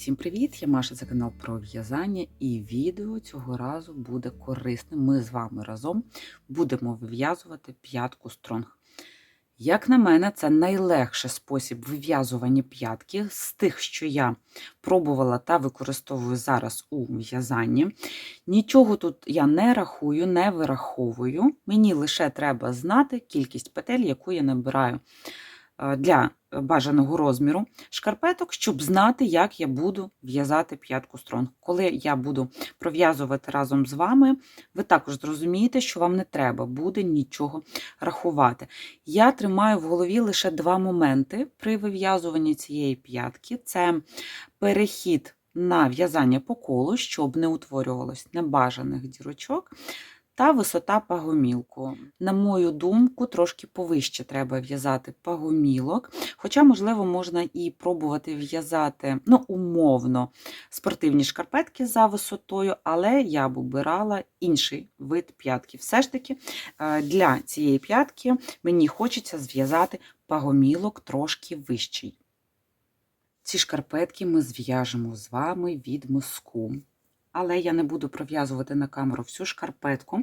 Всім привіт! Я Маша, це канал про в'язання, і відео цього разу буде корисним. Ми з вами разом будемо вив'язувати п'ятку стронг. Як на мене, це найлегший спосіб вив'язування п'ятки з тих, що я пробувала та використовую зараз у в'язанні. Нічого тут я не рахую, не вираховую. Мені лише треба знати кількість петель, яку я набираю для бажаного розміру шкарпеток, щоб знати, як я буду в'язати п'ятку стронг. Коли я буду пров'язувати разом з вами, ви також зрозумієте, що вам не треба буде нічого рахувати. Я тримаю в голові лише два моменти при вив'язуванні цієї п'ятки: це перехід на в'язання по колу, щоб не утворювалось небажаних дірочок. Та висота пагомілку. На мою думку, трошки повище треба в'язати пагомілок. Хоча, можливо, можна і пробувати в'язати ну, умовно спортивні шкарпетки за висотою, але я б обирала інший вид п'ятки. Все ж таки, е, для цієї п'ятки мені хочеться зв'язати пагомілок трошки вищий. Ці шкарпетки ми зв'яжемо з вами від миску. Але я не буду пров'язувати на камеру всю шкарпетку,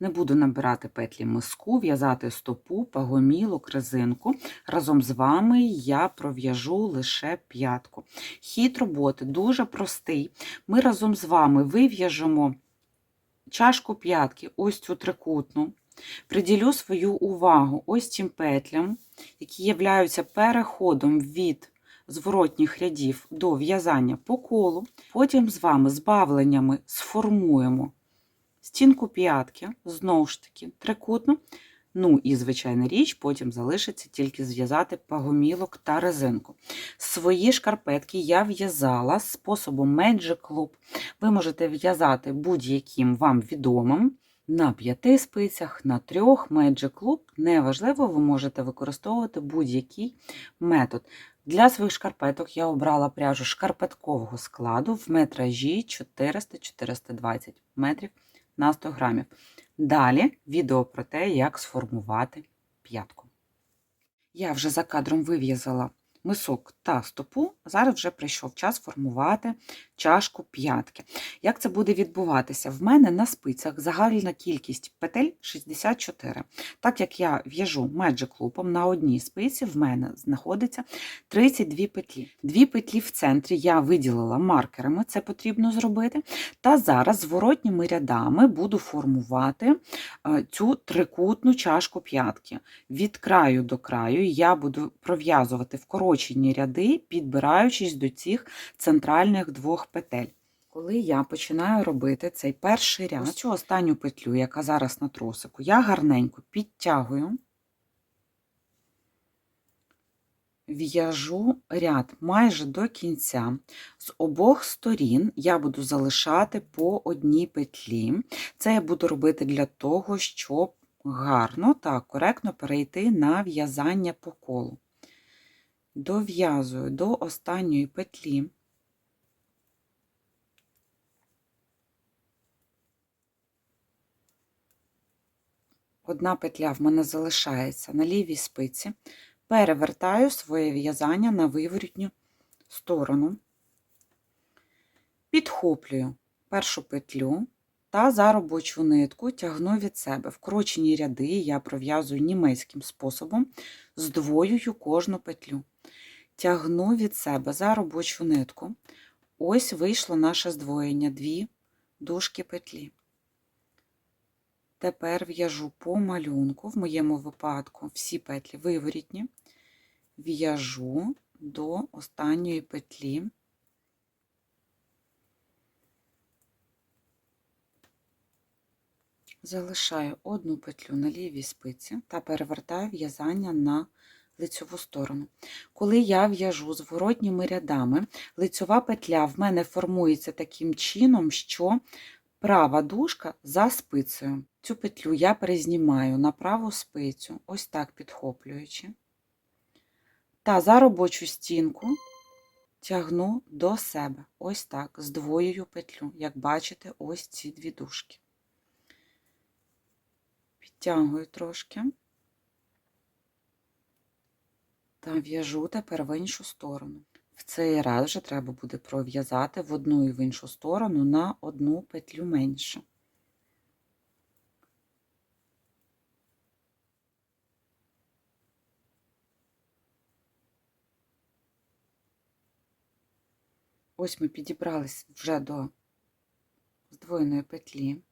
не буду набирати петлі миску, в'язати стопу, пагомілок, резинку. Разом з вами я пров'яжу лише п'ятку. Хід роботи дуже простий. Ми разом з вами вив'яжемо чашку п'ятки, ось цю трикутну. Приділю свою увагу ось цим петлям, які являються переходом від зворотніх рядів до в'язання по колу. Потім з вами збавленнями сформуємо стінку п'ятки, знову ж таки, трикутну. Ну і, звичайна річ, потім залишиться тільки зв'язати пагомілок та резинку. Свої шкарпетки я в'язала способом Magic Loop. Ви можете в'язати будь-яким вам відомим. На п'яти спицях, на трьох Magic Loop, неважливо, ви можете використовувати будь-який метод. Для своїх шкарпеток я обрала пряжу шкарпеткового складу в метражі 400-420 метрів на 100 грамів. Далі відео про те, як сформувати п'ятку. Я вже за кадром вив'язала мисок та стопу. Зараз вже прийшов час формувати чашку п'ятки. Як це буде відбуватися? В мене на спицях загальна кількість петель 64. Так як я в'яжу Magic Loop, на одній спиці в мене знаходиться 32 петлі. Дві петлі в центрі я виділила маркерами, це потрібно зробити. Та зараз зворотніми рядами буду формувати е, цю трикутну чашку п'ятки. Від краю до краю я буду пров'язувати вкорочені ряди, підбираючись до цих центральних двох петель. Коли я починаю робити цей перший ряд, цю останню петлю, яка зараз на тросику, я гарненько підтягую, в'яжу ряд майже до кінця. З обох сторін я буду залишати по одній петлі. Це я буду робити для того, щоб гарно та коректно перейти на в'язання по колу. Дов'язую до останньої петлі. Одна петля в мене залишається на лівій спиці, перевертаю своє в'язання на виворітню сторону, підхоплюю першу петлю та за робочу нитку тягну від себе. Вкорочені ряди я пров'язую німецьким способом, здвоюю кожну петлю. Тягну від себе за робочу нитку. Ось вийшло наше здвоєння, дві дужки петлі. Тепер в'яжу по малюнку, в моєму випадку всі петлі виворітні, в'яжу до останньої петлі. Залишаю одну петлю на лівій спиці та перевертаю в'язання на лицьову сторону. Коли я в'яжу зворотніми рядами, лицьова петля в мене формується таким чином, що права дужка за спицею. Цю петлю я перезнімаю на праву спицю, ось так підхоплюючи. Та за робочу стінку тягну до себе, ось так, здвоюю петлю, як бачите, ось ці дві дужки. Підтягую трошки та в'яжу тепер в іншу сторону. В цей раз вже треба буде пров'язати в одну і в іншу сторону на одну петлю менше. Ось ми підібрались вже до здвоєної петлі.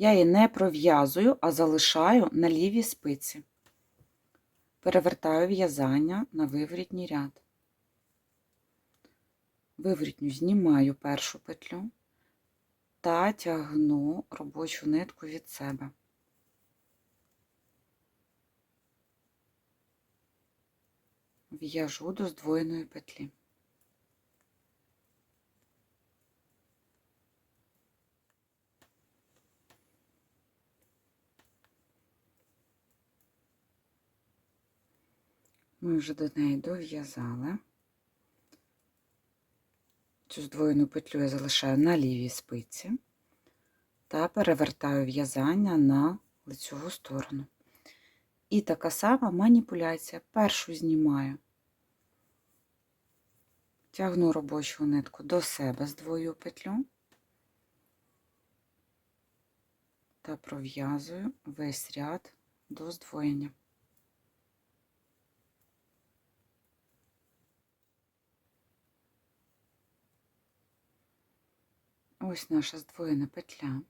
Я її не пров'язую, а залишаю на лівій спиці. Перевертаю в'язання на виворітній ряд. Виворітню знімаю першу петлю та тягну робочу нитку від себе. В'яжу до здвоєної петлі. Ми вже до неї дов'язали. Цю здвоєну петлю я залишаю на лівій спиці та перевертаю в'язання на лицеву сторону. І така сама маніпуляція. Першу знімаю, тягну робочу нитку до себе здвою петлю та пров'язую весь ряд до здвоєння. Ось наша здвоєна петля.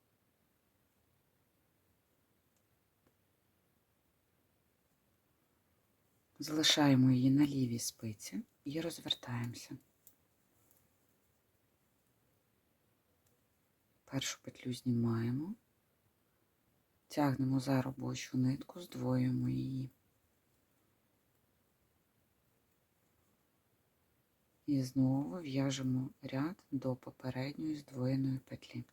Залишаємо її на лівій спиці і розвертаємося. Першу петлю знімаємо, тягнемо за робочу нитку, здвоюємо її. І знову в'яжемо ряд до попередньої здвоєної петлі.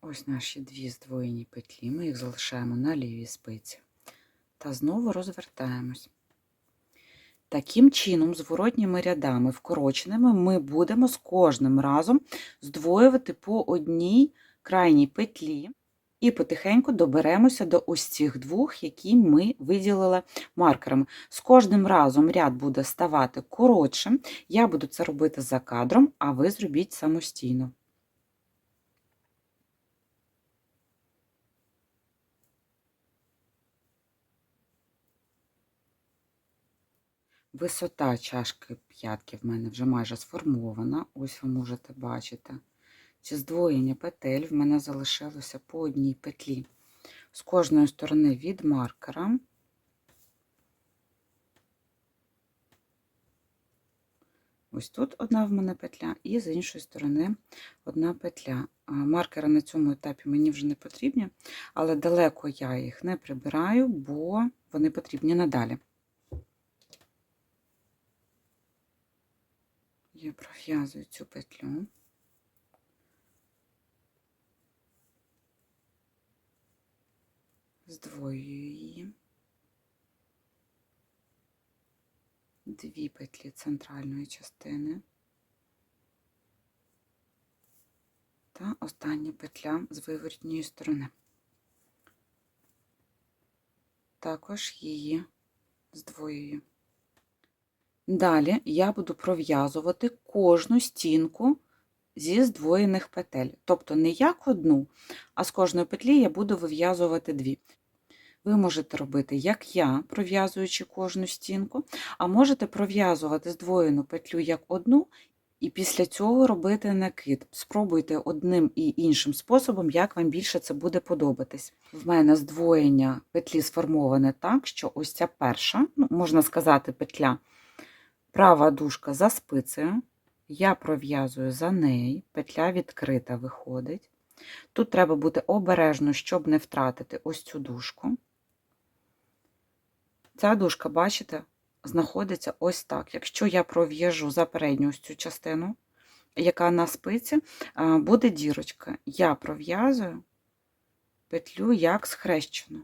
Ось наші дві здвоєні петлі, ми їх залишаємо на лівій спиці та знову розвертаємось. Таким чином, зворотніми рядами, вкороченими, ми будемо з кожним разом здвоювати по одній крайній петлі і потихеньку доберемося до ось цих двох, які ми виділили маркерами. З кожним разом ряд буде ставати коротшим. Я буду це робити за кадром, а ви зробіть самостійно. Висота чашки п'ятки в мене вже майже сформована. Ось ви можете бачити. Ці здвоєння петель в мене залишилося по одній петлі. З кожної сторони від маркера. Ось тут одна в мене петля, і з іншої сторони одна петля. Маркери на цьому етапі мені вже не потрібні, але далеко я їх не прибираю, бо вони потрібні надалі. Я пров'язую цю петлю. Здвоюю її. Дві петлі центральної частини. Та остання петля з виворітньої сторони. Також її здвоюю. Далі я буду пров'язувати кожну стінку зі здвоєних петель. Тобто не як одну, а з кожної петлі я буду вив'язувати дві. Ви можете робити, як я, пров'язуючи кожну стінку, а можете пров'язувати здвоєну петлю як одну, і після цього робити накид. Спробуйте одним і іншим способом, як вам більше це буде подобатись. В мене здвоєння петлі сформоване так, що ось ця перша, ну, можна сказати, петля права дужка за спицею, я пров'язую за неї, петля відкрита виходить. Тут треба бути обережно, щоб не втратити ось цю дужку. Ця дужка, бачите, знаходиться ось так. Якщо я пров'яжу за передню ось цю частину, яка на спиці, буде дірочка. Я пров'язую петлю як схрещену.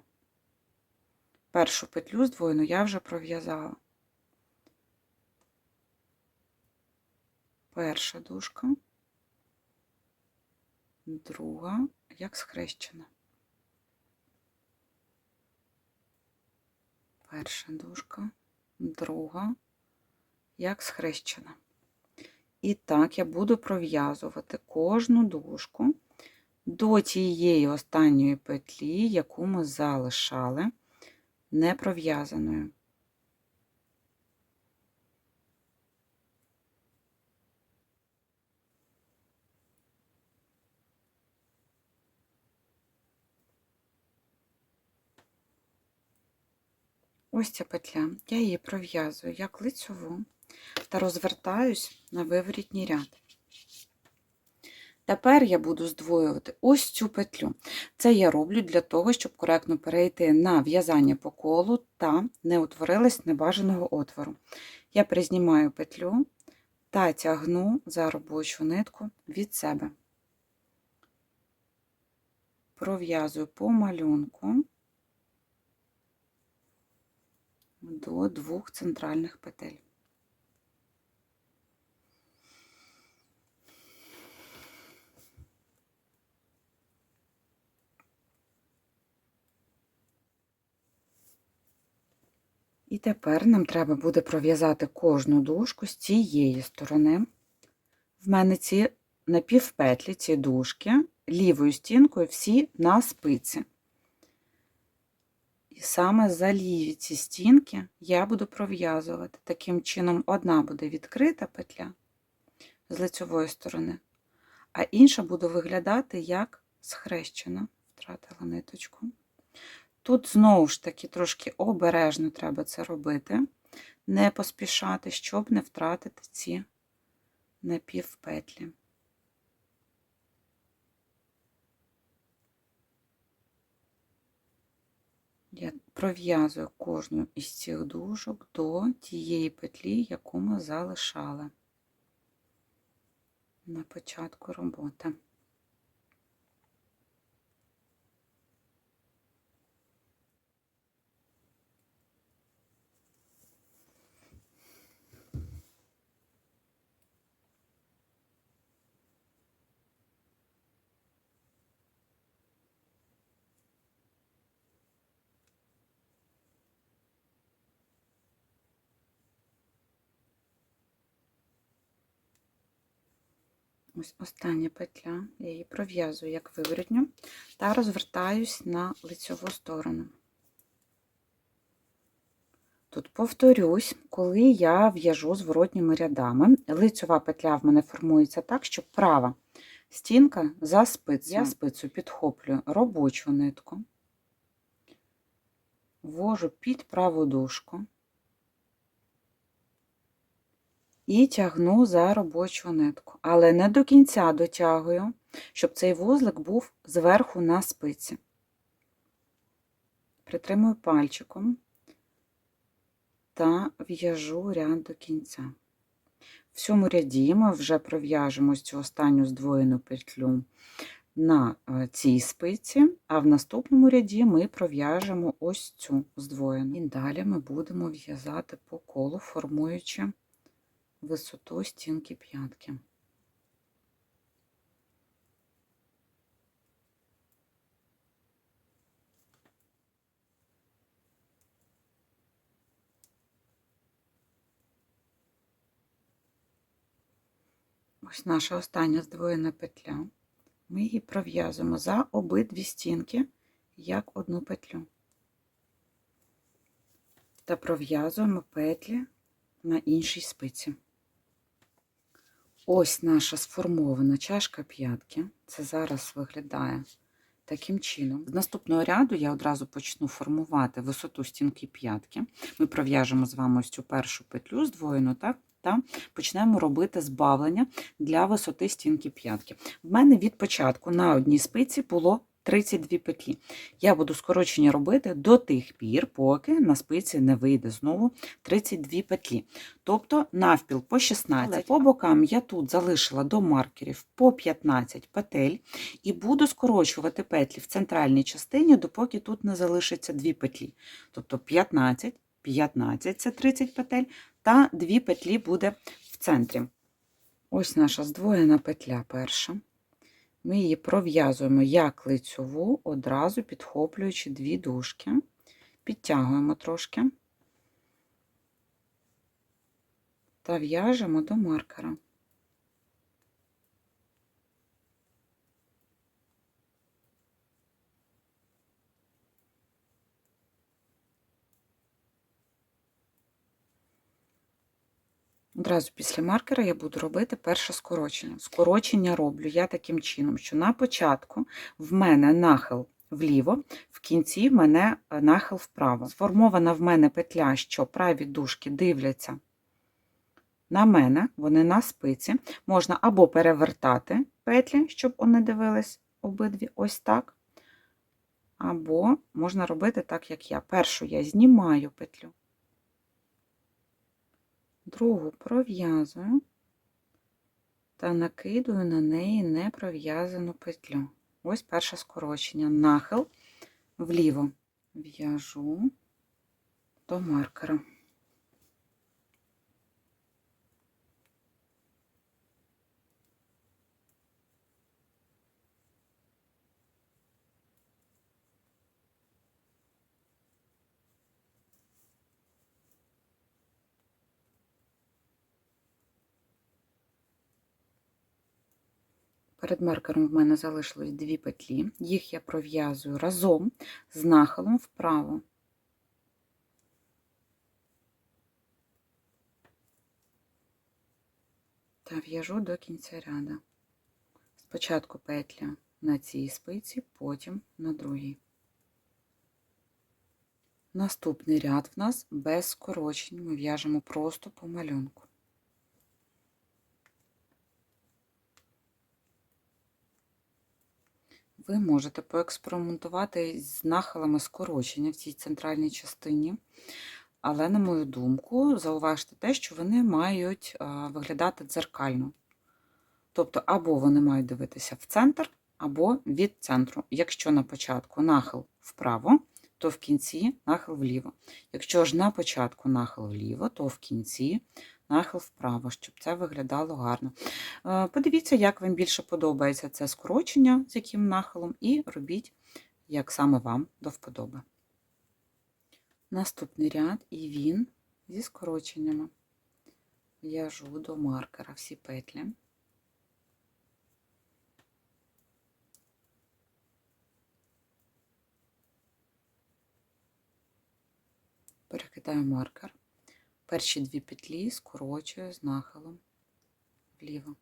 Першу петлю здвоєну я вже пров'язала. Перша дужка, друга, як схрещена. Перша дужка, друга, як схрещена. І так я буду пров'язувати кожну дужку до тієї останньої петлі, яку ми залишали не пров'язаною. Ось ця петля, я її пров'язую як лицьову та розвертаюсь на виворітній ряд. Тепер я буду здвоювати ось цю петлю. Це я роблю для того, щоб коректно перейти на в'язання по колу та не утворилось небажаного отвору. Я признімаю петлю та тягну за робочу нитку від себе. Пров'язую по малюнку до двох центральних петель. І тепер нам треба буде пров'язати кожну дужку з цієї сторони. В мене ці напівпетлі, ці дужки, лівою стінкою всі на спиці. І саме за ліві ці стінки я буду пров'язувати. Таким чином, одна буде відкрита петля з лицьової сторони, а інша буде виглядати як схрещена, втратила ниточку. Тут знову ж таки трошки обережно треба це робити, не поспішати, щоб не втратити ці напівпетлі. Я пров'язую кожну із цих дужок до тієї петлі, яку ми залишали на початку роботи. Ось остання петля, я її пров'язую як виворотню та розвертаюсь на лицьову сторону. Тут повторюсь, коли я в'яжу зворотніми рядами, лицьова петля в мене формується так, що права стінка за спицю. Я спицю підхоплюю робочу нитку, ввожу під праву дужку і тягну за робочу нитку. Але не до кінця дотягую, щоб цей вузлик був зверху на спиці. Притримую пальчиком та в'яжу ряд до кінця. В цьому ряді ми вже пров'яжемо цю останню здвоєну петлю на е, цій спиці, а в наступному ряді ми пров'яжемо ось цю здвоєну. І далі ми будемо в'язати по колу, формуючи висоту стінки п'ятки. Ось наша остання здвоєна петля. Ми її пров'язуємо за обидві стінки, як одну петлю. Та пров'язуємо петлі на іншій спиці. Ось наша сформована чашка п'ятки. Це зараз виглядає таким чином. З наступного ряду я одразу почну формувати висоту стінки п'ятки. Ми пров'яжемо з вами ось цю першу петлю здвоєну, так? Та почнемо робити збавлення для висоти стінки п'ятки. В мене від початку на одній спиці було 32 петлі. Я буду скорочення робити до тих пір, поки на спиці не вийде знову 32 петлі. Тобто навпіл по 16. Але по бокам я тут залишила до маркерів по 15 петель і буду скорочувати петлі в центральній частині, допоки тут не залишиться 2 петлі. Тобто 15, 15 це 30 петель, та 2 петлі буде в центрі. Ось наша здвоєна петля перша. Ми її пров'язуємо як лицьову, одразу підхоплюючи дві дужки, підтягуємо трошки та в'яжемо до маркера. Одразу після маркера я буду робити перше скорочення. Скорочення роблю я таким чином, що на початку в мене нахил вліво, в кінці в мене е, нахил вправо. Сформована в мене петля, що праві дужки дивляться на мене, вони на спиці. Можна або перевертати петлі, щоб вони дивились обидві ось так. Або можна робити так, як я. Першу я знімаю петлю другу пров'язую та накидую на неї непров'язану петлю. Ось перше скорочення, нахил вліво в'яжу до маркера. Перед маркером в мене залишилось дві петлі, їх я пров'язую разом з нахилом вправо. Та в'яжу до кінця ряда. Спочатку петля на цій спиці, потім на другій. Наступний ряд в нас без скорочень, ми в'яжемо просто по малюнку. Ви можете поекспериментувати з нахилами скорочення в цій центральній частині, але, на мою думку, зауважте те, що вони мають виглядати дзеркально. Тобто, або вони мають дивитися в центр, або від центру. Якщо на початку нахил вправо, то в кінці нахил вліво. Якщо ж на початку нахил вліво, то в кінці нахил вправо, щоб це виглядало гарно. Е, подивіться, як вам більше подобається це скорочення, з яким нахилом, і робіть, як саме вам до вподоби. Наступний ряд, і він зі скороченнями. В'яжу до маркера всі петлі. Перекидаю маркер перші дві петлі скорочую з нахилом вліво.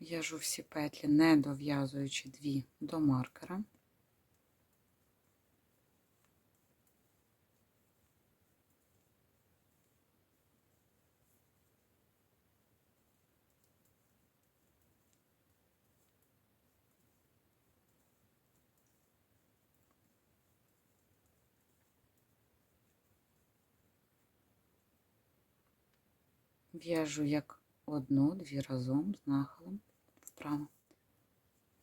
В'яжу всі петлі, не дов'язуючи дві до маркера. В'яжу як одну-дві разом з нахилом вправо.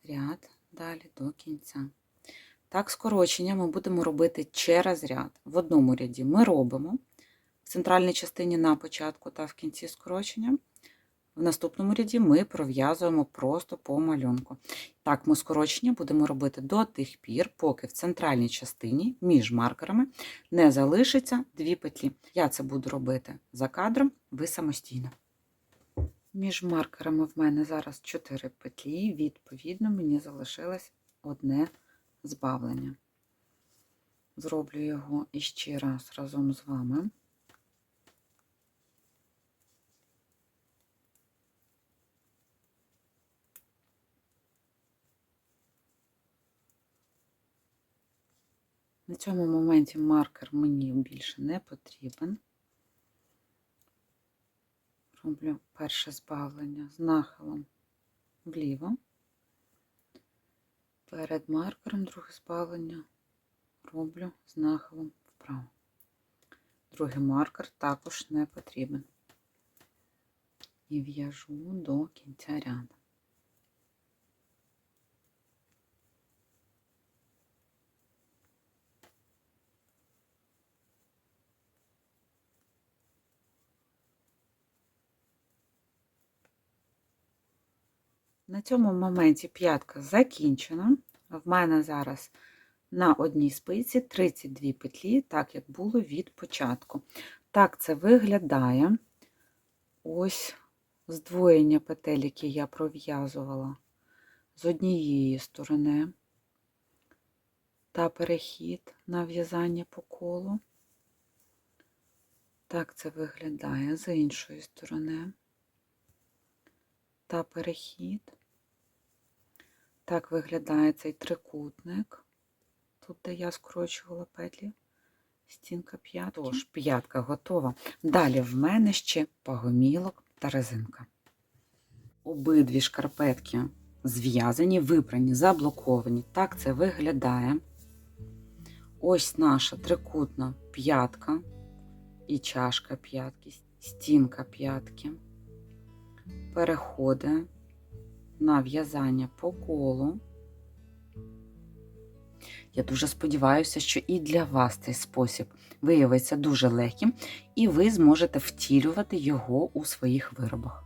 Ряд далі до кінця. Так, скорочення ми будемо робити через ряд. В одному ряді ми робимо в центральній частині на початку та в кінці скорочення. В наступному ряді ми пров'язуємо просто по малюнку. Так, ми скорочення будемо робити до тих пір, поки в центральній частині між маркерами не залишиться дві петлі. Я це буду робити за кадром, ви самостійно. Між маркерами в мене зараз 4 петлі, відповідно, мені залишилось одне збавлення. Зроблю його іще раз разом з вами. На цьому моменті маркер мені більше не потрібен. Роблю перше збавлення з нахилом вліво. Перед маркером друге збавлення роблю з нахилом вправо. Другий маркер також не потрібен. І в'яжу до кінця ряду. На цьому моменті п'ятка закінчена. В мене зараз на одній спиці 32 петлі, так як було від початку. Так це виглядає. Ось здвоєння петель, які я пров'язувала з однієї сторони та перехід на в'язання по колу. Так це виглядає з іншої сторони та перехід. Так виглядає цей трикутник, тут, де я скорочувала петлі, стінка п'ятки. Тож, п'ятка готова. Далі в мене ще пагомілок та резинка. Обидві шкарпетки зв'язані, випрані, заблоковані. Так це виглядає. Ось наша трикутна п'ятка і чашка п'ятки, стінка п'ятки. Переходить на в'язання по колу. Я дуже сподіваюся, що і для вас цей спосіб виявиться дуже легким, і ви зможете втілювати його у своїх виробах.